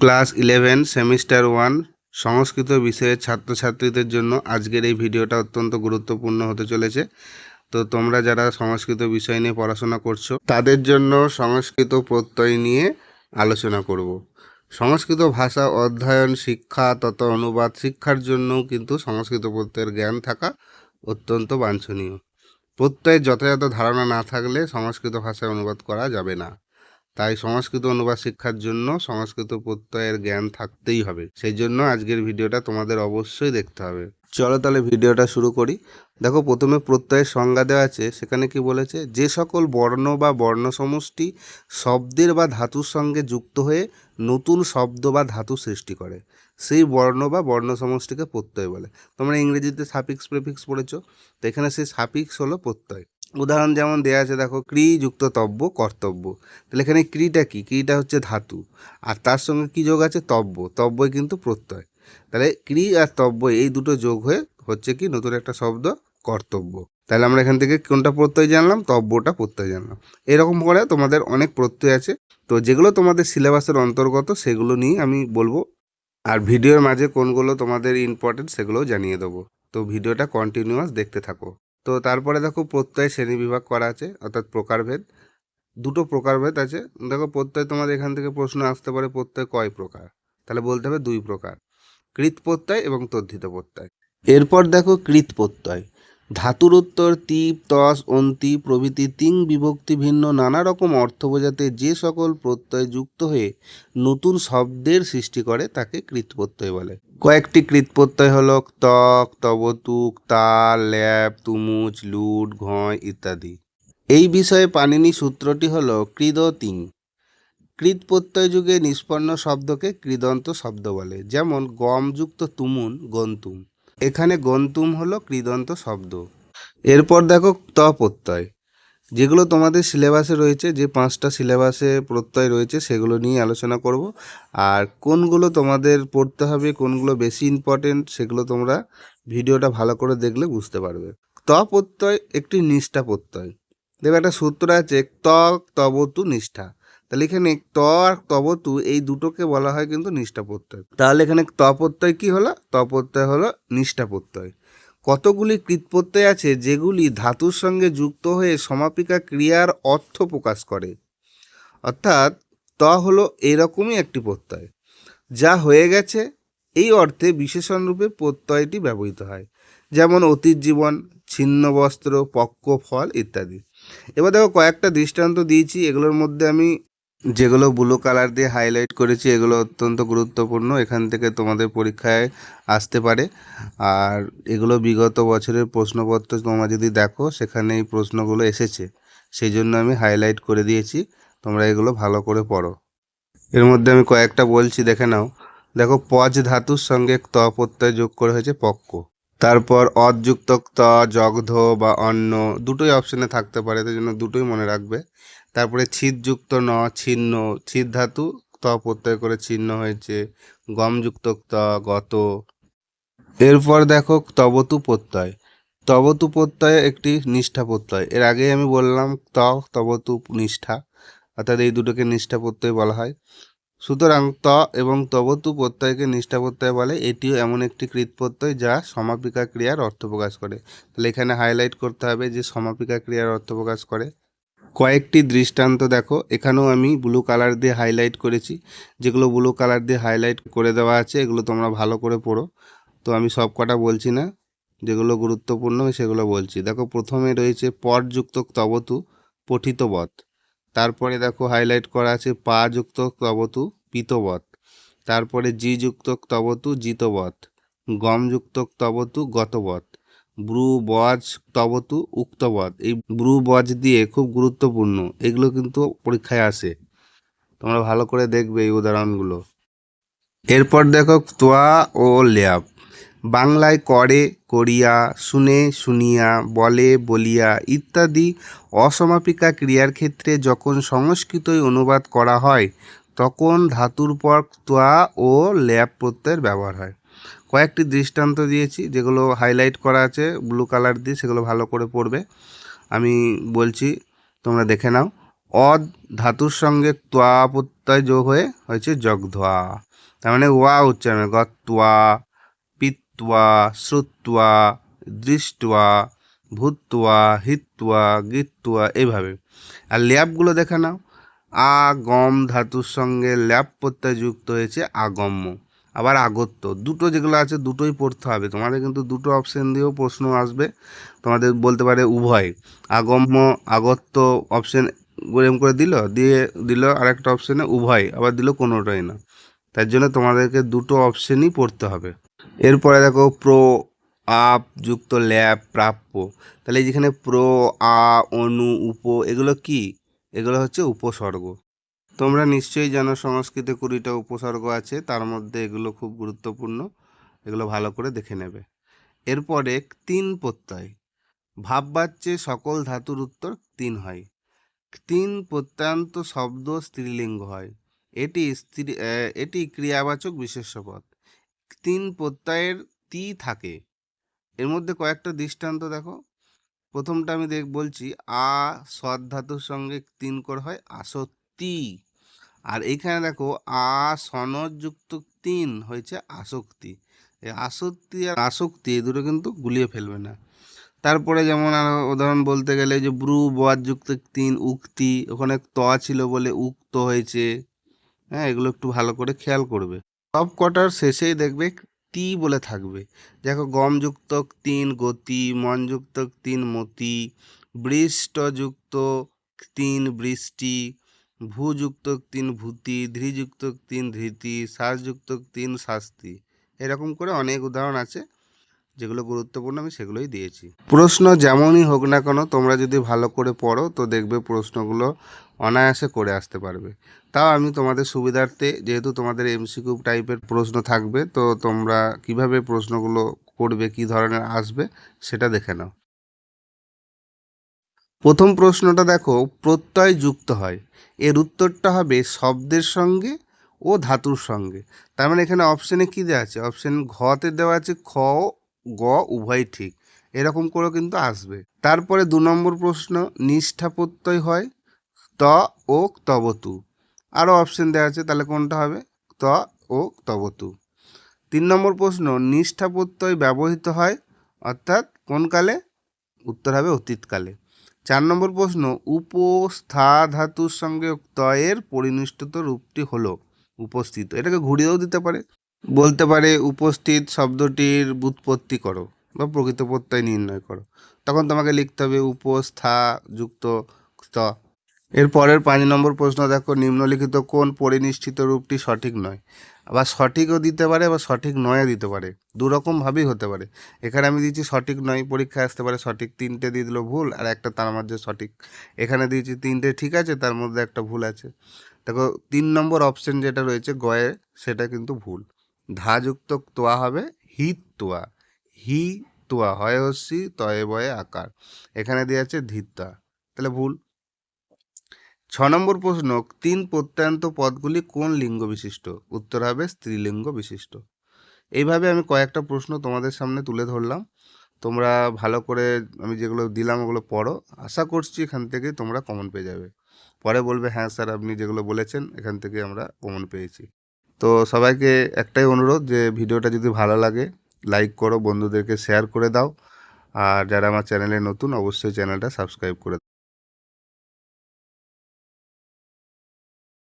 Class eleven, semester one, Sanskrit বিষয়ের ছাত্রছাত্রীদের জন্য আজকের এই ভিডিওটা অত্যন্ত গুরুত্বপূর্ণ হতে চলেছে। তো তোমরা যারা সংস্কৃত বিষয় নিয়ে পড়াশোনা করছ, তাদের জন্য সংস্কৃত প্রত্যয় নিয়ে আলোচনা করব। সংস্কৃত ভাষা, অধ্যয়ন, শিক্ষা তথা অনুবাদ, শিক্ষার জন্যও কিন্তু সংস্কৃত প্রত্যয়ের জ্ঞান থাকা অত্যন্ত বাঞ্ছনীয়। প্রত্যয়ের যথাযথ ধারণা না থাকলে সংস্কৃত ভাষায় অনুবাদ করা যাবে না। তাই সংস্কৃত অনুবাদ শিক্ষার জন্য সংস্কৃত প্রত্যয়ের জ্ঞান থাকতেই হবে। সেই জন্য আজকের ভিডিওটা তোমাদের অবশ্যই দেখতে হবে। চলো তাহলে ভিডিওটা শুরু করি। দেখো, প্রথমে প্রত্যয়ের সংজ্ঞা দেওয়া আছে, সেখানে কি বলেছে? যে সকল বর্ণ বা বর্ণ সমষ্টি শব্দের বা ধাতুর সঙ্গে যুক্ত হয়ে নতুন শব্দ বা ধাতু সৃষ্টি করে। সেই বর্ণ বা বর্ণ সমষ্টিকে প্রত্যয় বলে। তোমরা ইংরেজিতে সাপিক্স প্রেফিক্স পড়েছো। তো এখানে সেই সাপিক্স হলো প্রত্যয়। উদাহরণ যেমন দেওয়া আছে, দেখো ক্রি যুক্ত তব্য, কর্তব্য। তাহলে এখানে ক্রিটা কি? ক্রিটা হচ্ছে ধাতু। আর তার সঙ্গে কি যোগ আছে? তব্য। তব্যই কিন্তু প্রত্যয়। তাহলে ক্রি আর তব্য এই দুটো যোগ হয়ে হচ্ছে কি? নতুন একটা শব্দ, কর্তব্য। তাহলে আমরা এখান থেকে কোনটা প্রত্যয় জানলাম? তব্যটা প্রত্যয় জানলাম। এরকম করে তোমাদের অনেক প্রত্যয় আছে। তো যেগুলো তোমাদের সিলেবাসের অন্তর্গত, সেগুলো নিয়ে আমি বলব। আর ভিডিওর মাঝে কোনগুলো তোমাদের ইম্পর্টেন্ট সেগুলোও জানিয়ে দেবো। তো ভিডিওটা কন্টিনিউয়াস দেখতে থাকো। তো তারপরে দেখো প্রত্যয় শ্রেণি বিভাগ করা আছে, অর্থাৎ প্রকারভেদ। দুটো প্রকারভেদ আছে। দেখো প্রত্যয় তোমাদের এখান থেকে প্রশ্ন আসতে পারে, প্রত্যয় কয় প্রকার? তাহলে বলতে হবে দুই প্রকার কৃত প্রত্যয় এবং তদ্ধিত প্রত্যয়। এরপর দেখো কৃত প্রত্যয় ধাতুর উত্তর, তিপ, তস, অন্তি প্রভৃতি তিন বিভক্তি ভিন্ন নানা রকম অর্থ বোঝাতে যে সকল প্রত্যয় যুক্ত হয়ে নতুন শব্দের সৃষ্টি করে তাকে কৃত প্রত্যয় বলে। কয়েকটি কৃত প্রত্যয় হলো তক তবতুক, তাল, ল্যাব, তুমুচ, লুট, ঘয় ইত্যাদি। এই বিষয়ে পানিনি সূত্রটি হল কৃদ তিং কৃত প্রত্যয় যুগে নিষ্পন্ন শব্দকে কৃদন্ত শব্দ বলে, যেমন গমযুক্ত তুমুন, গন্তুম। এখানে গন্তুম হলো কৃদন্ত শব্দ। এরপর দেখো ত প্রত্যয় যেগুলো তোমাদের সিলেবাসে রয়েছে, যে পাঁচটা সিলেবাসে প্রত্যয় রয়েছে, সেগুলো নিয়ে আলোচনা করব। আর কোনগুলো তোমাদের পড়তে হবে, কোনগুলো বেশি ইম্পর্টেন্ট সেগুলো তোমরা ভিডিওটা ভালো করে দেখলে বুঝতে পারবে। ত প্রত্যয় একটি নিষ্ঠা প্রত্যয়। দেখবে একটা সূত্র আছে ত তবতু নিষ্ঠা। তাহলে এখানে ত আর তবতু এই দুটোকে বলা হয় কিন্তু নিষ্ঠা প্রত্যয় তাহলে এখানে ত প্রত্যয় কী হলো? ত প্রত্যয় হলো নিষ্ঠা প্রত্যয় কতগুলি কৃতপ্রত্যয় আছে যেগুলি ধাতুর সঙ্গে যুক্ত হয়ে সমাপিকা ক্রিয়ার অর্থ প্রকাশ করে? অর্থাৎ ত হলো এরকমই একটি প্রত্যয় যা হয়ে গেছে, এই অর্থে বিশেষণ রূপে প্রত্যয়টি ব্যবহৃত হয়। যেমন অতীত জীবন, ছিন্ন বস্ত্র, পক্ক, ফল ইত্যাদি। এবার দেখো কয়েকটা দৃষ্টান্ত দিয়েছি, এগুলোর মধ্যে আমি যেগুলো ব্লু কালার দিয়ে হাইলাইট করেছি, এগুলো অত্যন্ত গুরুত্বপূর্ণ। এখান থেকে তোমাদের পরীক্ষায় আসতে পারে। আর এগুলো বিগত বছরের প্রশ্নপত্র তোমরা যদি দেখো, সেখানে এই প্রশ্নগুলো এসেছে। সেই জন্য আমি হাইলাইট করে দিয়েছি। তোমরা এগুলো ভালো করে পড়ো। এর মধ্যে আমি কয়েকটা বলছি, দেখে নাও। দেখো, পজ ধাতুর সঙ্গে ত প্রত্যয় যোগ করে হয়েছে পক্ক। তারপর অযুক্ত ত জগধ বা অন্য দুটোই অপশনে থাকতে পারে, তাই জন্য দুটোই মনে রাখবে। তারপরে ছিদযুক্ত ন, ছিন্ন ছিদ ধাতু ত প্রত্যয় করে ছিন্ন হয়েছে, গমযুক্ত ত, গত। এরপর দেখো তবতু প্রত্যয়। তবতু প্রত্যয় একটি নিষ্ঠা প্রত্যয়। এর আগে আমি বললাম ত, তবতু নিষ্ঠা, অর্থাৎ এই দুটোকে নিষ্ঠা প্রত্যয় বলা হয়। সুতরাং ত এবং তবতু প্রত্যয়কে নিষ্ঠা প্রত্যয় বলে, এটিও এমন একটি কৃত প্রত্যয় যা সমাপিকা ক্রিয়ার অর্থ প্রকাশ করে। তাহলে এখানে হাইলাইট করতে হবে যে সমাপিকা ক্রিয়ার অর্থ প্রকাশ করে। কয়েকটি দৃষ্টান্ত দেখো। এখানেও আমি ব্লু কালার দিয়ে হাইলাইট করেছি। যেগুলো ব্লু কালার দিয়ে হাইলাইট করে দেওয়া আছে, এগুলো তোমরা ভালো করে পড়ো। তো আমি সব কটা বলছি না। যেগুলো গুরুত্বপূর্ণ সেগুলো বলছি। দেখো, প্রথমে রয়েছে পরযুক্ত তবতু পঠিতবৎ তারপরে দেখো হাইলাইট করা আছে পা যুক্ত তবতু পিতবৎ তারপরে জি যুক্ত তবতু জিতবৎ গমযুক্ত তবতু গতবৎ ব্রু বজ তবতু উক্তবৎ এই ব্রু বজ দিয়ে খুব গুরুত্বপূর্ণ। এগুলো কিন্তু পরীক্ষায় আসে। তোমরা ভালো করে দেখবে এই উদাহরণগুলো। এরপর দেখো তোয়া ও ল্যাব। বাংলায় করে, করিয়া, শুনে, শুনিয়া, বলে, বলিয়া ইত্যাদি অসমাপিকা ক্রিয়ার ক্ষেত্রে যখন সংস্কৃতই অনুবাদ করা হয় তখন ধাতুর পর তোয়া ও ল্যাব প্রত্যয়ের ব্যবহার হয়। কয়েকটি দৃষ্টান্ত দিয়েছি, যেগুলো হাইলাইট করা আছে ব্লু কালার দিয়ে সেগুলো ভালো করে পড়বে। আমি বলছি, তোমরা দেখে নাও। অদ ধাতুর সঙ্গে ত্বা প্রত্যয় যোগ হয়ে হয়েছে জগধ্বা তার মানে ওয়া উচ্চারণ গত্বা পিত্বা শ্রুত্বা দৃষ্ট্বা ভূত্বা হিত্বা গিত্বা এইভাবে। আর ল্যাবগুলো দেখে নাও। আ, গম ধাতুর সঙ্গে ল্যাব প্রত্যয় যুক্ত হয়েছে আগম্য। আবার আগত্য। দুটো যেগুলো আছে, দুটোই পড়তে হবে। তোমাদের কিন্তু দুটো অপশন দিয়েও প্রশ্ন আসবে। তোমাদের বলতে পারে উভয়। আগম্য, আগত্য অপশন এরকম করে দিল, দিয়ে দিল আরেকটা অপশনে উভয়। আবার দিল কোনোটাই না। তার জন্য তোমাদেরকে দুটো অপশনই পড়তে হবে। এরপরে দেখো, প্রো, আপ যুক্ত ল্যাব প্রাপ্য। তাহলে যেখানে প্রো, আ, অনু, উপ, এগুলো কি? এগুলো হচ্ছে উপসর্গ। তোমরা নিশ্চয়ই জানো সংস্কৃতে কুড়িটা উপসর্গ আছে, তার মধ্যে এগুলো খুব গুরুত্বপূর্ণ, এগুলো ভালো করে দেখে নেবে। এরপরে তিন প্রত্যয়। ভাববাচ্যে সকল ধাতুর উত্তর তিন হয়। তিন প্রত্যয়ান্ত শব্দ স্ত্রীলিঙ্গ হয়। এটি স্ত্রী এটি ক্রিয়াবাচক বিশেষ্য পদ তিন প্রত্যয়ের তি থাকে। এর মধ্যে কয়েকটা দৃষ্টান্ত দেখো। প্রথমটা আমি দেখ, বলছি, আ সৎ ধাতুর সঙ্গে তিন করে হয় আসক্তি আর এইখানে দেখো, আ সনযুক্ত তিন হয়েছে আসক্তি। এই আসক্তি আর আসক্তি এই দুটো কিন্তু গুলিয়ে ফেলবে না। তারপরে যেমন আর উদাহরণ বলতে গেলে যে ব্রু যুক্ত তিন উক্তি, ওখানে ত ছিল বলে উক্ত হয়েছে। হ্যাঁ এগুলো একটু ভালো করে খেয়াল করবে। সব কটার শেষেই দেখবে টি বলে থাকবে। দেখো গমযুক্ত তিন, গতি মনযুক্ত তিন, মতি, বৃষ্টযুক্ত তিন, বৃষ্টি ভূযুক্ত তিন, ভূতি ধৃযুক্ত তিন, ধৃতি শ্বাসযুক্ত তিন, শাস্তি। এরকম করে অনেক উদাহরণ আছে। যেগুলো গুরুত্বপূর্ণ আমি সেগুলোই দিয়েছি। প্রশ্ন যেমনই হোক না কেন, তোমরা যদি ভালো করে পড়ো, তো দেখবে প্রশ্নগুলো অনায়াসে করে আসতে পারবে। তাও আমি তোমাদের সুবিধার্থে, যেহেতু তোমাদের এমসিকিউ টাইপের প্রশ্ন থাকবে, তো তোমরা কীভাবে প্রশ্নগুলো করবে, কি ধরনের আসবে, সেটা দেখে নাও। প্রথম প্রশ্নটা দেখো, প্রত্যয় যুক্ত হয়। এর উত্তরটা হবে শব্দের সঙ্গে ও ধাতুর সঙ্গে। তার মানে এখানে অপশানে কী দেওয়া আছে? অপশান ঘতে দেওয়া আছে, খ গ, উভয় ঠিক। এরকম করেও কিন্তু আসবে। তারপরে দু নম্বর প্রশ্ন নিষ্ঠা প্রত্যয় হয়, ত ও তবতু আরও অপশন দেওয়া আছে, তাহলে কোনটা হবে? ত ও তবতু তিন নম্বর প্রশ্ন নিষ্ঠা প্রত্যয় ব্যবহৃত হয়, অর্থাৎ কোন কালে? উত্তর হবে অতীতকালে। চার নম্বর প্রশ্ন উপস্থা ধাতুর সঙ্গে তয়ের পরিনিষ্ঠিত রূপটি হলো উপস্থিত। এটাকে ঘুরিয়েও দিতে পারে। বলতে পারে উপস্থিত শব্দটির বুৎপত্তি করো বা প্রকৃত প্রত্যয় নির্ণয় করো। তখন তোমাকে লিখতে হবে উপস্থা যুক্ত ত এর পরের পাঁচ নম্বর প্রশ্ন দেখো, নিম্নলিখিত কোন পরিনিষ্ঠিত রূপটি সঠিক নয়? আবার সঠিকও দিতে পারে বা সঠিক নয়ও দিতে পারে। দু রকমভাবেই হতে পারে। এখানে আমি দিয়েছি সঠিক নয়, পরীক্ষায় আসতে পারে সঠিক তিনটে দিয়ে দিল ভুল আর একটা তার মধ্যে সঠিক। এখানে দিয়েছি তিনটে ঠিক আছে, তার মধ্যে একটা ভুল আছে। দেখো, তিন নম্বর অপশন যেটা রয়েছে, গয়ে, সেটা কিন্তু ভুল। ধাযুক্ত তোয়া হবে হি তোয়া হি তোয়া হয় হস্যি, তয়ে বয়ে আকার। এখানে দেওয়া আছে ধিত্তা। তাহলে ভুল। ছ নম্বর প্রশ্ন, তিন প্রত্যয়ান্ত পদগুলি কোন লিঙ্গ বিশিষ্ট? উত্তর হবে স্ত্রীলিঙ্গ বিশিষ্ট। এইভাবে আমি কয়েকটা প্রশ্ন তোমাদের সামনে তুলে ধরলাম। তোমরা ভালো করে আমি যেগুলো দিলাম ওগুলো পড়ো। আশা করছি এখান থেকে তোমরা কমন পেয়ে যাবে। পরে বলবে হ্যাঁ স্যার, আপনি যেগুলো বলেছেন, এখান থেকে আমরা কমন পেয়েছি। তো সবাইকে একটাই অনুরোধ যে ভিডিওটা যদি ভালো লাগে লাইক করো, বন্ধুদেরকে শেয়ার করে দাও। আর যারা আমার চ্যানেলে নতুন, অবশ্যই চ্যানেলটা সাবস্ক্রাইব করে